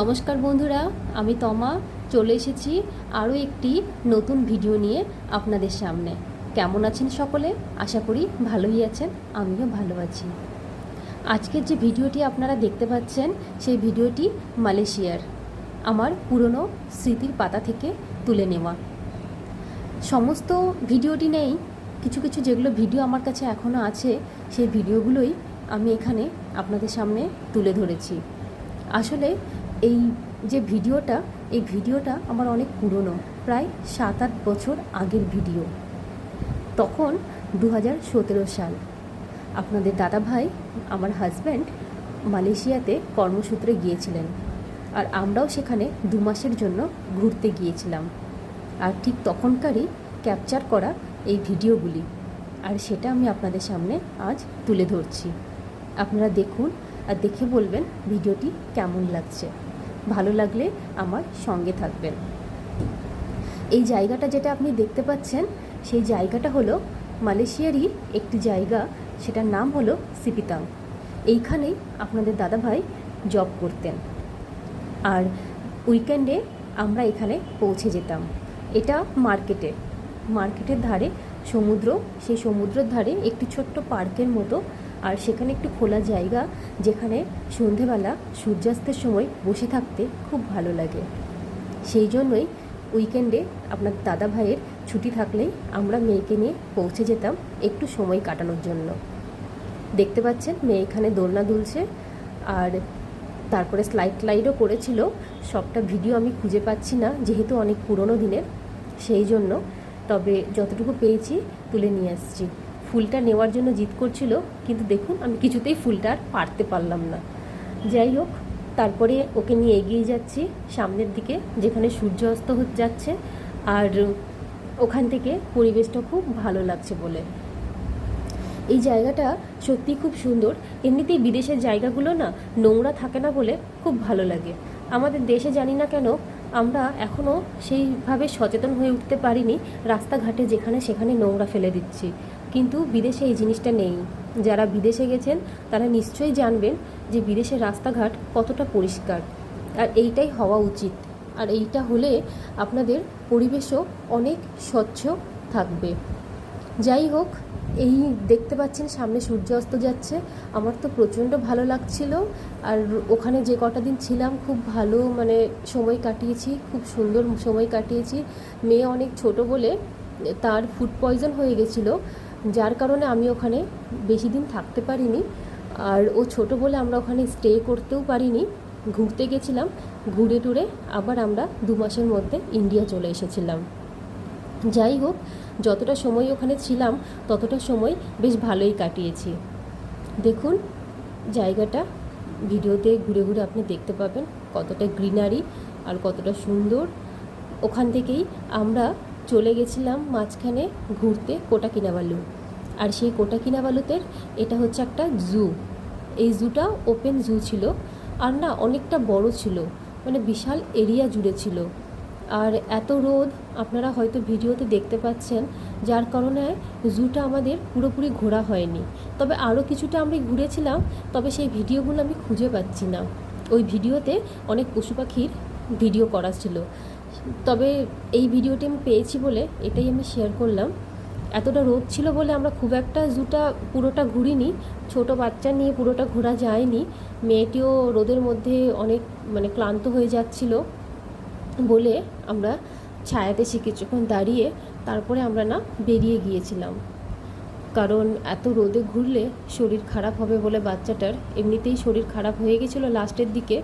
নমস্কার বন্ধুরা, আমি তমা। চলে এসেছি আরও একটি নতুন ভিডিও নিয়ে আপনাদের সামনে। কেমন আছেন সকলে? আশা করি ভালোই আছেন, আমিও ভালো আছি। আজকের যে ভিডিওটি আপনারা দেখতে পাচ্ছেন, সেই ভিডিওটি মালয়েশিয়ার, আমার পুরনো স্মৃতির পাতা থেকে তুলে নেওয়া। সমস্ত ভিডিওটি নেই, কিছু কিছু যেগুলো ভিডিও আমার কাছে এখনও আছে, সেই ভিডিওগুলোই আমি এখানে আপনাদের সামনে তুলে ধরেছি। আসলে এই যে ভিডিওটা, এই ভিডিওটা আমার অনেক পুরনো, প্রায় সাত আট বছর আগের ভিডিও। তখন দু হাজার সতেরো সাল, আপনাদের দাদা ভাই, আমার হাজব্যান্ড মালয়েশিয়াতে কর্মসূত্রে গিয়েছিলেন আর আমরাও সেখানে দু মাসের জন্য ঘুরতে গিয়েছিলাম। আর ঠিক তখনকারই ক্যাপচার করা এই ভিডিওগুলি। আর সেটা আমি আপনাদের সামনে আজ তুলে ধরছি। আপনারা দেখুন আর দেখে বলবেন ভিডিওটি কেমন লাগছে। ভালো লাগলে আমার সঙ্গে থাকবেন। এই জায়গাটা যেটা আপনি দেখতে পাচ্ছেন, সেই জায়গাটা হলো মালয়েশিয়ারই একটি জায়গা, সেটার নাম হলো সিপিতাং এইখানেই আপনাদের দাদাভাই জব করতেন। আর উইকেন্ডে আমরা এখানে পৌঁছে যেতাম। এটা মার্কেটে মার্কেটের ধারে সমুদ্র, সেই সমুদ্রের ধারে একটি ছোট্ট পার্কের মতো আর সেখানে একটু খোলা জায়গা যেখানে সন্ধেবেলা সূর্যাস্তের সময় বসে থাকতে খুব ভালো লাগে। সেই জন্যই উইকেন্ডে আপনার দাদা ভাইয়ের ছুটি থাকলেই আমরা মেয়েকে নিয়ে পৌঁছে যেতাম একটু সময় কাটানোর জন্য। দেখতে পাচ্ছেন, মেয়ে এখানে দোলনা দুলছে আর তারপরে স্লাইড স্লাইডও করেছিল। সবটা ভিডিও আমি খুঁজে পাচ্ছি না, যেহেতু অনেক পুরনো দিনের। সেই জন্য তবে যতটুকু পেয়েছি তুলে নিয়ে আসছি। ফুলটা নেওয়ার জন্য জিদ করছিল, কিন্তু দেখুন, আমি কিছুতেই ফুলটা আর পারতে পারলাম না। যাই হোক, তারপরে ওকে নিয়ে এগিয়ে যাচ্ছি, সামনের দিকে, যেখানে সূর্য অস্ত যাচ্ছে, আর ওখান থেকে পরিবেশটা খুব ভালো লাগছে বলে। এই জায়গাটা সত্যি খুব সুন্দর। এমনিতেই বিদেশের জায়গাগুলো না, নোংরা থাকে না বলে খুব ভালো লাগে। আমাদের দেশে জানি না কেন, আমরা এখনও সেইভাবে সচেতন হয়ে উঠতে পারিনি, রাস্তাঘাটে যেখানে সেখানে নোংরা ফেলে দিচ্ছি। কিন্তু বিদেশে এই জিনিসটা নেই। যারা বিদেশে গেছেন, তারা নিশ্চয়ই জানবেন যে বিদেশের রাস্তাঘাট কতটা পরিষ্কার। আর এইটাই হওয়া উচিত। আর এইটা হলে আপনাদের পরিবেশও অনেক স্বচ্ছ থাকবে। যাই হোক, এই দেখতে পাচ্ছেন সামনে সূর্য অস্ত যাচ্ছে। আমার তো প্রচণ্ড ভালো লাগছিল। আর ওখানে যে কটা দিন ছিলাম, খুব ভালো মানে সময় কাটিয়েছি, খুব সুন্দর সময় কাটিয়েছি। মেয়ে অনেক ছোট বলে তার ফুড পয়জন হয়ে গেছিল। যার কারণে আমি ওখানে বেশি দিন থাকতে পারিনি। আর ও ছোট বলে আমরা ওখানে স্টে করতেও পারিনি। ঘুরতে গেছিলাম, ঘুরে টুরে আবার আমরা দু মাসের মধ্যে ইন্ডিয়া চলে এসেছিলাম। যাই হোক, যতটা সময় ওখানে ছিলাম, ততটা সময় বেশ ভালোই কাটিয়েছি। দেখুন, জায়গাটা, ভিডিওতে ঘুরে ঘুরে আপনি দেখতে পাবেন কতটা গ্রিনারি আর কতটা সুন্দর। ওখান থেকেই আমরা চলে গেছিলাম মাঝখানে ঘুরতে কোটা কিনাবালু। আর সেই কোটা কিনাবালুতে এটা হচ্ছে একটা জু এই জুটা ওপেন জু ছিল আর না অনেকটা বড় ছিল মানে বিশাল এরিয়া জুড়ে ছিল। আর এত রোদ, আপনারা হয়তো ভিডিওতে দেখতে পাচ্ছেন, যার কারণে জুটা আমাদের পুরোপুরি ঘোরা হয়নি। তবে আরও কিছুটা আমি ঘুরেছিলাম, তবে সেই ভিডিওগুলো আমি খুঁজে পাচ্ছি না। ওই ভিডিওতে অনেক পশু পাখির ভিডিও করা ছিল। তবে এই ভিডিওটি আমি পেয়েছি বলে এটাই আমি শেয়ার করলাম। এতটা রোদ ছিল বলে আমরা খুব একটা জুটা পুরোটা ঘুরিনি, ছোট বাচ্চা নিয়ে পুরোটা ঘোরা যায়নি। মেয়েটিও রোদের মধ্যে অনেক মানে ক্লান্ত হয়ে যাচ্ছিল বলে আমরা ছায়াতে সে কিছুক্ষণ দাঁড়িয়ে তারপরে আমরা না বেরিয়ে গিয়েছিলাম। কারণ এত রোদে ঘুরলে শরীর খারাপ হবে বলে বাচ্চাটার, এমনিতেই শরীর খারাপ হয়ে গেছিল লাস্টের দিকে।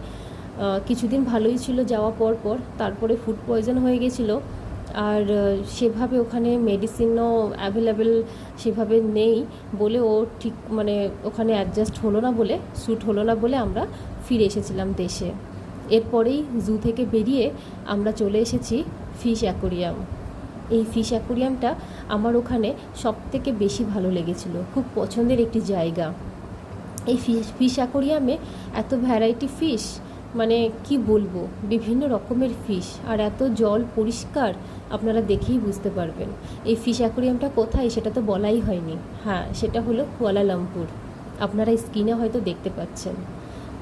কিছুদিন ভালোই ছিল যাওয়া পর পর, তারপরে ফুড পয়জন হয়ে গেছিল। আর সেভাবে ওখানে মেডিসিনও অ্যাভেলেবেল সেভাবে নেই বলে ও ঠিক মানে ওখানে অ্যাডজাস্ট হলো না বলে শ্যুট হলো না বলে আমরা ফিরে এসেছিলাম দেশে। এরপরেই জু থেকে বেরিয়ে আমরা চলে এসেছি ফিশ অ্যাকোরিয়াম এই ফিশ অ্যাকোরিয়ামটা আমার ওখানে সব থেকে বেশি ভালো লেগেছিল, খুব পছন্দের একটি জায়গা। এই ফিশ ফিশ অ্যাকোরিয়ামে এত ভ্যারাইটি ফিশ মানে কি বলব? বিভিন্ন রকমের ফিশ আর এত জল পরিষ্কার আপনারা দেখেই বুঝতে পারবেন। এই ফিশ অ্যাকোরিয়ামটা কোথায় সেটা তো বলাই হয়নি। হ্যাঁ সেটা হলো কুয়ালালামপুর। আপনারা স্ক্রিনে হয়তো দেখতে পাচ্ছেন।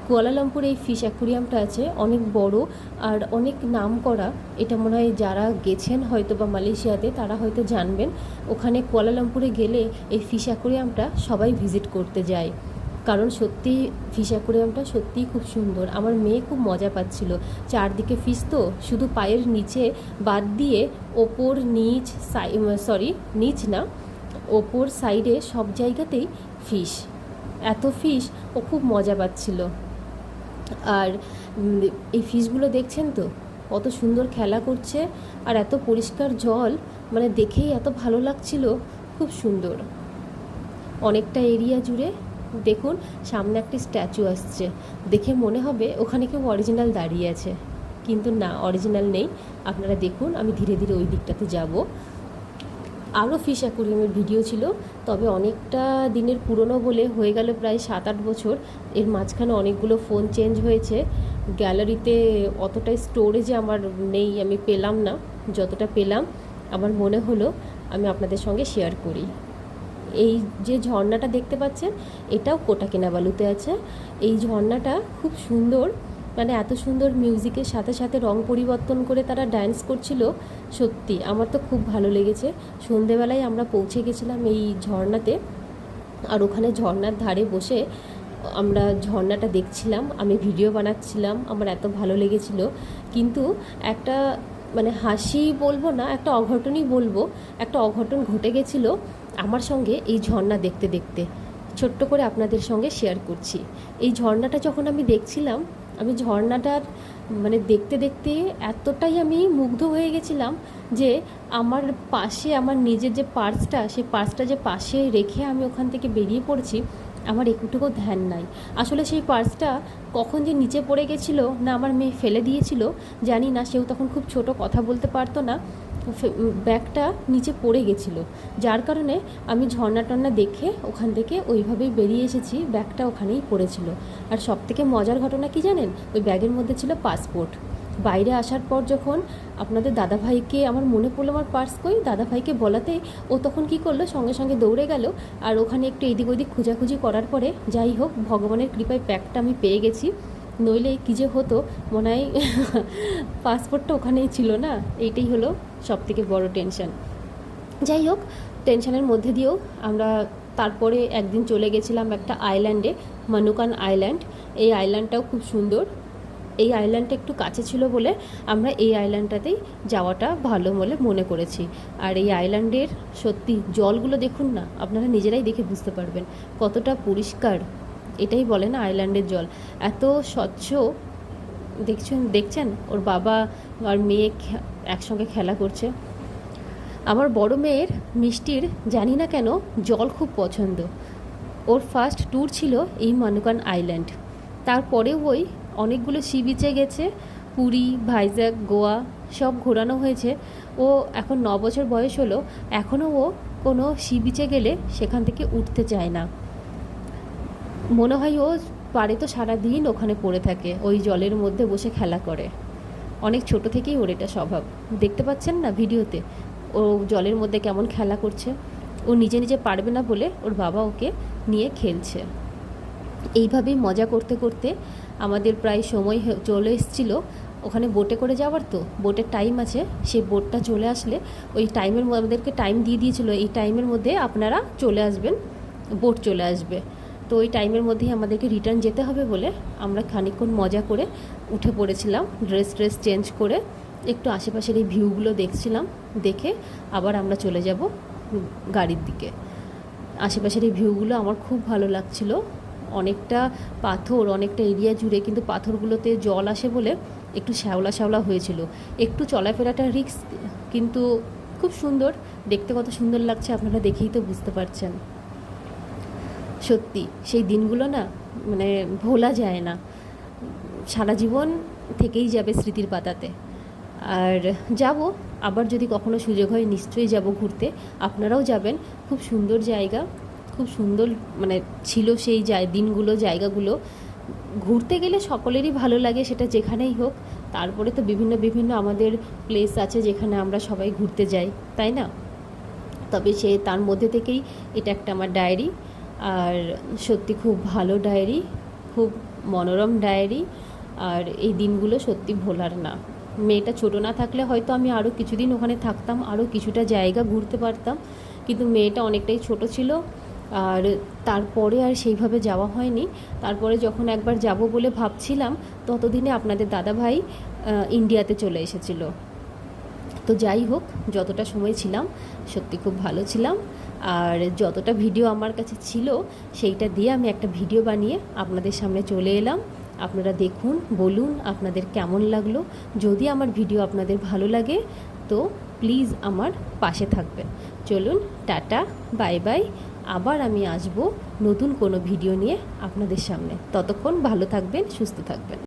কুয়ালালামপুর এই ফিশ অ্যাকুরিয়ামটা আছে, অনেক বড় আর অনেক নাম করা। এটা মনে হয় যারা গেছেন হয়তো বা মালয়েশিয়াতে, তারা হয়তো জানবেন। ওখানে কুয়ালালামপুরে গেলে এই ফিশ অ্যাকুরিয়ামটা সবাই ভিজিট করতে যায়। কারণ সত্যি ফিশ অ্যাকুরিয়ামটা সত্যিই খুব সুন্দর। আমার মেয়ে খুব মজা পাচ্ছিল। চারদিকে ফিশ তো, শুধু পায়ের নিচে বাদ দিয়ে ওপর নিচ সাই সরি নিচ না, ওপর সাইডে সব জায়গাতেই ফিশ এত ফিশ ও খুব মজা পাচ্ছিল। আর এই ফিশগুলো দেখছেন তো? কত সুন্দর খেলা করছে আর এত পরিষ্কার জল মানে দেখেই এত ভালো লাগছিল। খুব সুন্দর। অনেকটা এরিয়া জুড়ে দেখুন, সামনে একটি স্ট্যাচু আসছে। দেখে মনে হবে ওখানে কেউ অরিজিনাল দাঁড়িয়ে আছে। কিন্তু না, অরিজিনাল নেই। আপনারা দেখুন, আমি ধীরে ধীরে ওই দিকটাতে যাব। আরও ফিশ অ্যাকুরিয়ামের ভিডিও ছিল, তবে অনেকটা দিনের পুরনো বলে হয়ে গেল প্রায় সাত আট বছর। এর মাঝখানে অনেকগুলো ফোন চেঞ্জ হয়েছে। গ্যালারিতে অতটা স্টোরেজে আমার নেই, আমি পেলাম না। যতটা পেলাম, আমার মনে হলো আমি আপনাদের সঙ্গে শেয়ার করি। এই যে ঝর্ণাটা দেখতে পাচ্ছেন, এটাও কোটা কেনাবালুতে আছে। এই ঝর্ণাটা খুব সুন্দর মানে এত সুন্দর মিউজিকের সাথে সাথে রং পরিবর্তন করে তারা ডান্স করছিল, সত্যি আমার তো খুব ভালো লেগেছে। সন্ধেবেলায় আমরা পৌঁছে গেছিলাম এই ঝর্ণাতে, আর ওখানে ঝর্ণার ধারে বসে আমরা ঝর্ণাটা দেখছিলাম, আমি ভিডিও বানাচ্ছিলাম, আমার এত ভালো লেগেছিল। কিন্তু একটা মানে হাসি বলব না, একটা অঘটনই বলব, একটা অঘটন ঘটে গেছিল। আমার সঙ্গে এই ঝর্ণা দেখতে দেখতে, ছোট্ট করে আপনাদের সঙ্গে শেয়ার করছি। এই ঝর্ণাটা যখন আমি দেখছিলাম, আমি ঝর্ণাটার মানে দেখতে দেখতে এতটাই আমি মুগ্ধ হয়ে গেছিলাম যে আমার পাশে, আমার নিজের যে পার্সটা, সেই পার্সটা যে পাশে রেখে আমি ওখান থেকে বেরিয়ে পড়ছি, আমার একটুকু ধ্যান নাই। আসলে সেই পার্সটা কখন যে নিচে পড়ে গেছিল, না আমার মেয়ে ফেলে দিয়েছিল, জানি না, সেও তখন খুব ছোট কথা বলতে পারতো না। ব্যাগটা নিচে পড়ে গেছিল। যার কারণে আমি ঝর্ণা টর্না দেখে ওখান থেকে ওইভাবেই বেরিয়ে এসেছি, ব্যাগটা ওখানেই পড়েছিল। আর সব থেকে মজার ঘটনা কি জানেন? ওই ব্যাগের মধ্যে ছিল পাসপোর্ট। বাইরে আসার পর যখন আপনাদের দাদাভাইকে, আমার মনে পড়ল আমার পার্স কই, দাদাভাইকে বলাতে ও তখন কি করল? সঙ্গে সঙ্গে দৌড়ে গেল। আর ওখানে একটু এদিক ওদিক খোঁজাখুঁজি করার পরে যাই হোক, ভগবানের কৃপায় ব্যাগটা আমি পেয়ে গেছি। নইলে কী যে হতো মনে হয় পাসপোর্টটা ওখানেই ছিল না। এইটাই হলো সব থেকে বড় টেনশন যাই হোক টেনশনের মধ্যে দিয়েও আমরা তারপরে একদিন চলে গেছিলাম একটা আইল্যান্ডে মানুকান আইল্যান্ড এই আইল্যান্ডটাও খুব সুন্দর। এই আইল্যান্ডটা একটু কাছে ছিল বলে আমরা এই আইল্যান্ডটাতেই যাওয়াটা ভালো বলে মনে করেছি। আর এই আইল্যান্ডের সত্যি জলগুলো দেখুন না, আপনারা নিজেরাই দেখে বুঝতে পারবেন কতটা পরিষ্কার। এটাই বলে না আইল্যান্ডের জল। এত স্বচ্ছ, দেখছেন দেখছেন? ওর বাবা আর মেয়ে একসঙ্গে খেলা করছে। আমার বড় মেয়ের মিষ্টির জানি না কেন জল খুব পছন্দ। ওর ফার্স্ট ট্যুর ছিল এই মানুকান আইল্যান্ড তারপরেও ওই অনেকগুলো সি বিচে গেছে, পুরী ভাইজ্যাক গোয়া, সব ঘোরানো হয়েছে। ও এখন ন বছর বয়স হলো, এখনও ও কোনো সি বিচে গেলে সেখান থেকে উঠতে চায় না। মনে হয় ও পারে তো সারাদিন ওখানে পড়ে থাকে, ওই জলের মধ্যে বসে খেলা করে। অনেক ছোট থেকেই ওর এটা স্বভাব। দেখতে পাচ্ছেন না ভিডিওতে? ও জলের মধ্যে কেমন খেলা করছে? ও নিজে নিজে পারবে না বলে ওর বাবা ওকে নিয়ে খেলছে। এইভাবেই মজা করতে করতে আমাদের প্রায় সময় চলে এসেছিল। ওখানে বোটে করে যাওয়ার তো, বোটের টাইম আছে। সেই বোটটা চলে আসলে ওই টাইমের আমাদেরকে টাইম দিয়ে দিয়েছিল। এই টাইমের মধ্যে আপনারা চলে আসবেন, বোট চলে আসবে। তো ওই টাইমের মধ্যেই আমাদেরকে রিটার্ন যেতে হবে বলে আমরা খানিকক্ষণ মজা করে উঠে পড়েছিলাম, ড্রেস ট্রেস চেঞ্জ করে একটু আশেপাশের এই ভিউগুলো দেখছিলাম, দেখে আবার আমরা চলে যাব গাড়ির দিকে। আশেপাশের এই ভিউগুলো আমার খুব ভালো লাগছিল। অনেকটা পাথর, অনেকটা এরিয়া জুড়ে কিন্তু পাথরগুলোতে জল আসে বলে একটু শ্যাওলা শ্যাওলা হয়েছিল। একটু চলাফেরাটা রিস্ক, কিন্তু খুব সুন্দর। দেখতে কত সুন্দর লাগছে, আপনারা দেখেই তো বুঝতে পারছেন। সত্যি, সেই দিনগুলো না মানে ভোলা যায় না। সারা জীবন থেকেই যাবে স্মৃতির পাতাতে। আর যাব, আবার যদি কখনো সুযোগ হয় নিশ্চয়ই যাব ঘুরতে। আপনারাও যাবেন, খুব সুন্দর জায়গা, খুব সুন্দর মানে ছিল সেই দিনগুলো, জায়গাগুলো। ঘুরতে গেলে সকলেরই ভালো লাগে সেটা যেখানেই হোক। তারপরে তো বিভিন্ন বিভিন্ন আমাদের প্লেস আছে যেখানে আমরা সবাই ঘুরতে যাই, তাই না? তবে সে তার মধ্যে থেকেই এটা একটা আমার ডায়েরি আর সত্যি খুব ভালো ডায়েরি, খুব মনোরম ডায়েরি, আর এই দিনগুলো সত্যি ভোলার না। মেয়েটা ছোটো না থাকলে হয়তো আমি আরও কিছুদিন ওখানে থাকতাম আরও কিছুটা জায়গা ঘুরতে পারতাম, কিন্তু মেয়েটা অনেকটাই ছোট ছিল, আর তারপরে আর সেইভাবে যাওয়া হয়নি। তারপরে যখন একবার যাব বলে ভাবছিলাম, ততদিনে আপনাদের দাদাভাই ইন্ডিয়াতে চলে এসেছিল। তো যাই হোক, যতটা সময় ছিলাম, সত্যি খুব ভালো ছিলাম। আর যতটা ভিডিও আমার কাছে ছিল, সেইটা দিয়ে আমি একটা ভিডিও বানিয়ে আপনাদের সামনে চলে এলাম। আপনারা দেখুন, বলুন আপনাদের কেমন লাগল। যদি আমার ভিডিও আপনাদের ভালো লাগে, তো প্লিজ আমার পাশে থাকবেন। চলুন, টাটা, বাই বাই। আবার আমি আসব নতুন কোনো ভিডিও নিয়ে আপনাদের সামনে। ততক্ষণ ভালো থাকবেন, সুস্থ থাকবেন।